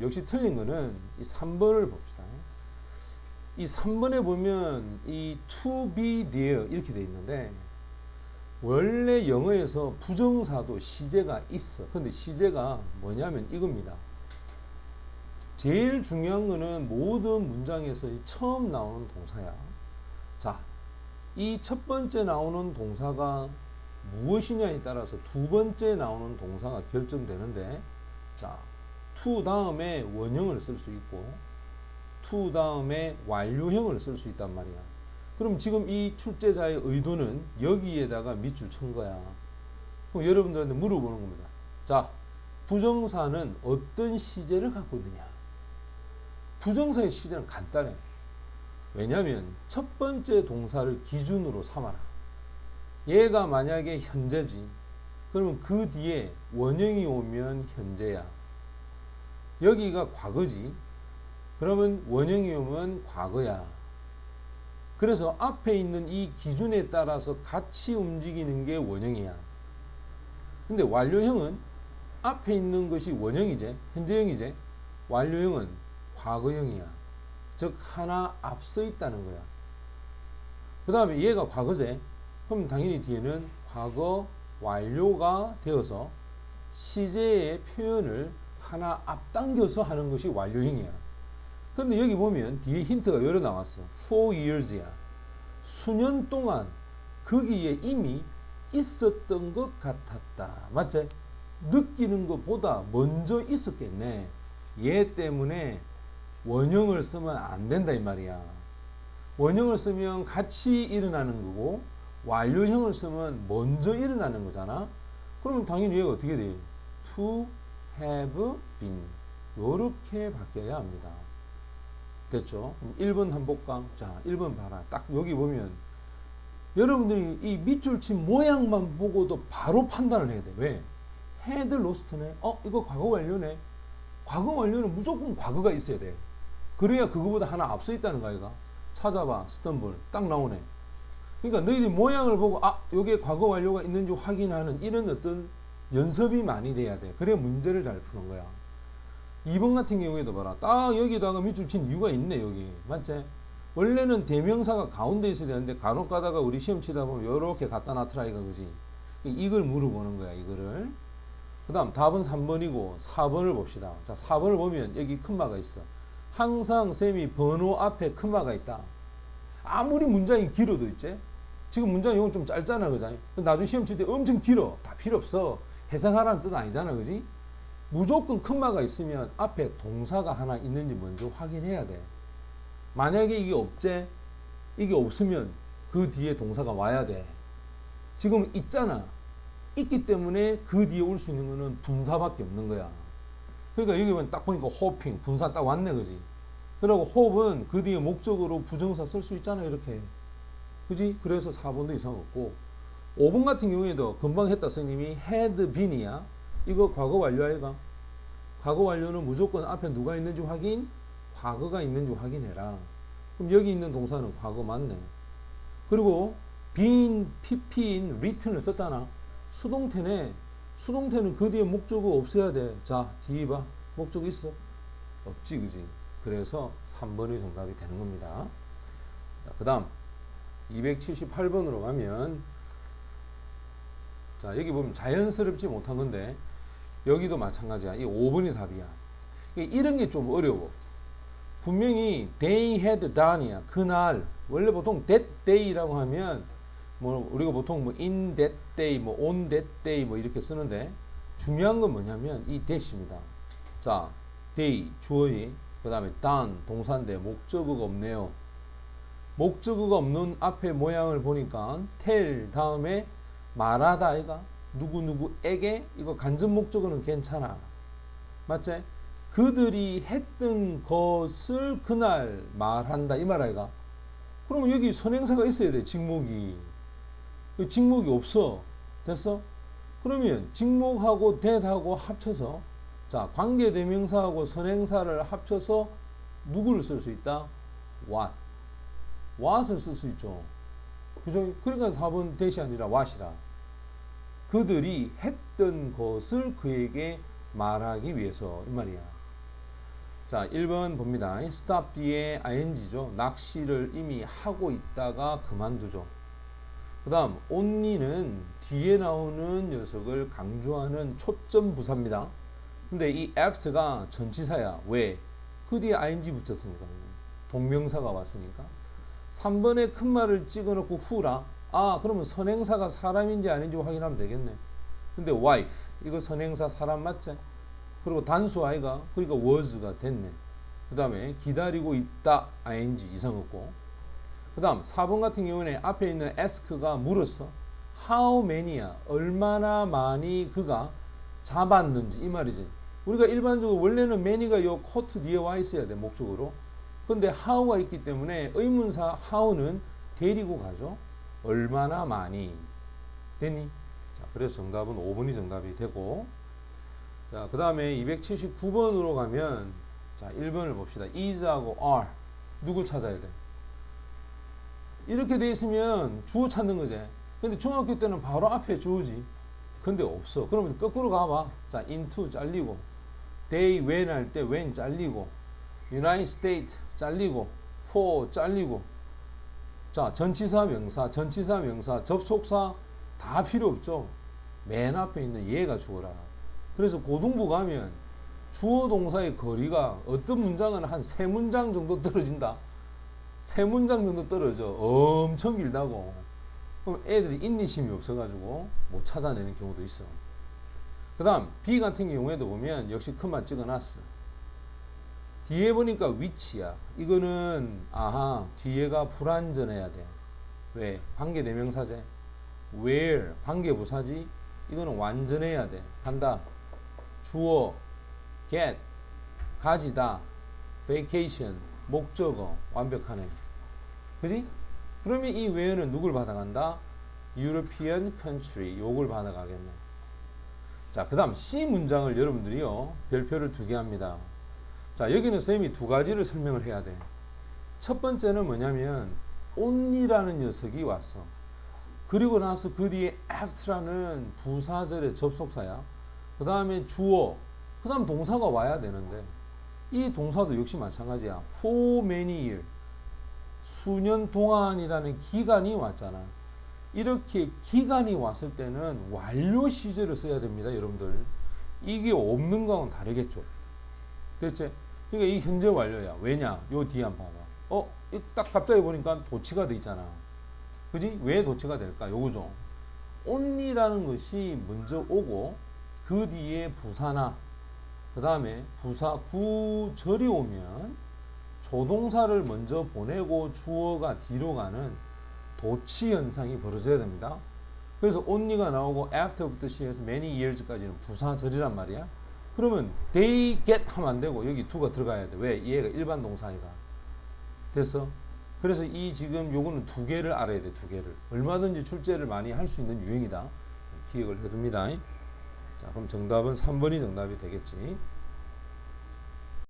역시 틀린 거는 이 3번을 봅시다. 이 3번에 보면 이 to be there 이렇게 돼 있는데 원래 영어에서 부정사도 시제가 있어. 근데 시제가 뭐냐면 이겁니다. 제일 중요한 거는 모든 문장에서 이 처음 나오는 동사야. 자, 이 첫 번째 나오는 동사가 무엇이냐에 따라서 두 번째 나오는 동사가 결정되는데, 자, to 다음에 원형을 쓸 수 있고, to 다음에 완료형을 쓸 수 있단 말이야. 그럼 지금 이 출제자의 의도는 여기에다가 밑줄 친 거야. 그럼 여러분들한테 물어보는 겁니다. 자, 부정사는 어떤 시제를 갖고 있느냐? 부정사의 시제는 간단해. 왜냐하면 첫 번째 동사를 기준으로 삼아라. 얘가 만약에 현재지. 그러면 그 뒤에 원형이 오면 현재야. 여기가 과거지. 그러면 원형이 오면 과거야. 그래서 앞에 있는 이 기준에 따라서 같이 움직이는 게 원형이야. 근데 완료형은 앞에 있는 것이 원형이지, 현재형이지. 완료형은 과거형이야. 즉 하나 앞서 있다는 거야. 그 다음에 얘가 과거제. 그럼 당연히 뒤에는 과거 완료가 되어서 시제의 표현을 하나 앞당겨서 하는 것이 완료형이야. 근데 여기 보면 뒤에 힌트가 여러 나왔어. Four years야. 수년 동안 거기에 이미 있었던 것 같았다. 맞지? 느끼는 것보다 먼저 있었겠네. 얘 때문에 원형을 쓰면 안 된다 이 말이야. 원형을 쓰면 같이 일어나는 거고 완료형을 쓰면 먼저 일어나는 거잖아. 그러면 당연히 얘가 어떻게 돼? To have been 이렇게 바뀌어야 합니다. 됐죠? 1번 한번 볼까? 자, 1번 봐라. 딱 여기 보면 여러분들이 이 밑줄 친 모양만 보고도 바로 판단을 해야 돼. 왜? had lost네. 어, 이거 과거 완료네. 과거 완료는 무조건 과거가 있어야 돼. 그래야 그거보다 하나 앞서 있다는 거 아이가? 찾아봐. 스턴블. 딱 나오네. 그러니까 너희들이 모양을 보고 아, 여기에 과거 완료가 있는지 확인하는 이런 어떤 연습이 많이 돼야 돼. 그래야 문제를 잘 푸는 거야. 2번 같은 경우에도 봐라. 딱 여기다가 밑줄 친 이유가 있네, 여기. 맞지? 원래는 대명사가 가운데 있어야 되는데 간혹 가다가 우리 시험 치다 보면 이렇게 갖다 놨더라 이거 그지? 이걸 물어보는 거야, 이거를. 그 다음 답은 3번이고 4번을 봅시다. 자, 4번을 보면 여기 큰 마가 있어. 항상 쌤이 번호 앞에 큰 마가 있다. 아무리 문장이 길어도 있지? 지금 문장 이건 좀 짧잖아, 그지? 나중에 시험 칠 때 엄청 길어. 다 필요 없어. 해석하라는 뜻 아니잖아, 그지? 무조건 큰 마가 있으면 앞에 동사가 하나 있는지 먼저 확인해야 돼. 만약에 이게 없제, 이게 없으면 그 뒤에 동사가 와야 돼. 지금 있잖아. 있기 때문에 그 뒤에 올 수 있는 거는 분사밖에 없는 거야. 그러니까 여기 보면 딱 보니까 호핑, 분사 딱 왔네, 그지? 그리고 호흡은 그 뒤에 목적으로 부정사 쓸 수 있잖아, 이렇게. 그지? 그래서 4번도 이상 없고. 5번 같은 경우에도 금방 했다, 선생님이 had been이야. 이거 과거 완료 아이가? 과거 완료는 무조건 앞에 누가 있는지 확인, 과거가 있는지 확인해라. 그럼 여기 있는 동사는 과거 맞네. 그리고 been, pp인, written을 썼잖아. 수동태네. 수동태는 그 뒤에 목적어 없어야 돼. 자, 뒤에 봐. 목적어 있어? 없지, 그지? 그래서 3번이 정답이 되는 겁니다. 자, 그 다음 278번으로 가면 자, 여기 보면 자연스럽지 못한 건데 여기도 마찬가지야. 이 5번이 답이야. 이런 게 좀 어려워. 분명히 they had done이야. 그날 원래 보통 that day라고 하면 뭐 우리가 보통 뭐 in that day, 뭐 on that day 뭐 이렇게 쓰는데 중요한 건 뭐냐면 이 that입니다. 자, day 주어이 그다음에 done 동사인데 목적어가 없네요. 목적어가 없는 앞에 모양을 보니까 tell 다음에 말하다 아이가 누구 누구에게 이거 간접 목적어는 괜찮아. 맞지? 그들이 했던 것을 그날 말한다 이 말 아이가. 그러면 여기 선행사가 있어야 돼 직목이. 직목이 없어. 됐어? 그러면 직목하고 that하고 합쳐서 자 관계 대명사하고 선행사를 합쳐서 누구를 쓸 수 있다? what. what을 쓸 수 있죠. 그죠? 그러니까 답은 that이 아니라 what이라. 그들이 했던 것을 그에게 말하기 위해서 이 말이야. 자, 1번 봅니다. stop 뒤에 ing죠. 낚시를 이미 하고 있다가 그만두죠. 그 다음 only는 뒤에 나오는 녀석을 강조하는 초점 부사입니다. 근데 이 after가 전치사야. 왜? 그 뒤에 ing 붙였으니까. 동명사가 왔으니까. 3번에 큰 말을 찍어놓고 후라. 아, 그러면 선행사가 사람인지 아닌지 확인하면 되겠네. 근데 wife, 이거 선행사 사람 맞지? 그리고 단수 아이가, 그러니까 was가 됐네. 그 다음에 기다리고 있다, ing 이상 없고. 그 다음 4번 같은 경우는 앞에 있는 ask가 물었어. how many야, 얼마나 많이 그가 잡았는지 이 말이지. 우리가 일반적으로 원래는 many가 요 코트 뒤에 와 있어야 돼, 목적으로. 근데 how가 있기 때문에 의문사 how는 데리고 가죠. 얼마나 많이 되니? 자, 그래서 정답은 5번이 정답이 되고 자, 그 다음에 279번으로 가면 자, 1번을 봅시다. is하고 are 누굴 찾아야 돼? 이렇게 돼 있으면 주어 찾는 거지. 근데 중학교 때는 바로 앞에 주어지. 근데 없어. 그러면 거꾸로 가봐. 자, into 잘리고 they when 할 때 when 잘리고 United States 잘리고 for 잘리고 자 전치사 명사 전치사 명사 접속사 다 필요 없죠. 맨 앞에 있는 얘가 주어라. 그래서 고등부 가면 주어 동사의 거리가 어떤 문장은 한 세 문장 정도 떨어진다. 세 문장 정도 떨어져 엄청 길다고. 그럼 애들이 인내심이 없어가지고 못 찾아내는 경우도 있어. 그 다음 B 같은 경우에도 보면 역시 큰만 찍어놨어 뒤에 보니까 위치야. 이거는 아하 뒤에가 불완전해야 돼. 왜? 관계 대명사제. where 관계 부사지. 이거는 완전해야 돼. 간다. 주어 get 가지다. vacation 목적어 완벽하네. 그지? 그러면 이 where는 누굴 받아간다? European country 요걸 받아가겠네. 자, 그 다음 C 문장을 여러분들이요 별표를 두 개 합니다. 자, 여기는 쌤이 두 가지를 설명을 해야 돼. 첫 번째는 뭐냐면 only라는 녀석이 왔어. 그리고 나서 그 뒤에 after라는 부사절의 접속사야. 그 다음에 주어, 그 다음 동사가 와야 되는데 이 동사도 역시 마찬가지야. for many year. 수년 동안이라는 기간이 왔잖아. 이렇게 기간이 왔을 때는 완료 시제를 써야 됩니다, 여러분들. 이게 없는 거하고는 다르겠죠. 됐지? 그러니까 이 현재 완료야. 왜냐? 요 뒤에 한번 봐봐. 어? 이딱 갑자기 보니까 도치가 돼 있잖아. 그지? 왜 도치가 될까? 요거죠. only라는 것이 먼저 오고 그 뒤에 부사나 그 다음에 부사 구절이 오면 조동사를 먼저 보내고 주어가 뒤로 가는 도치 현상이 벌어져야 됩니다. 그래서 only가 나오고 after부터 시작해서 many years까지는 부사절이란 말이야. 그러면 they get 하면 안 되고 여기 to가 들어가야 돼. 왜? 얘가 일반 동사니까. 됐어? 그래서 이 지금 요거는 두 개를 알아야 돼. 두 개를. 얼마든지 출제를 많이 할 수 있는 유형이다. 기억을 해둡니다. 자, 그럼 정답은 3번이 정답이 되겠지.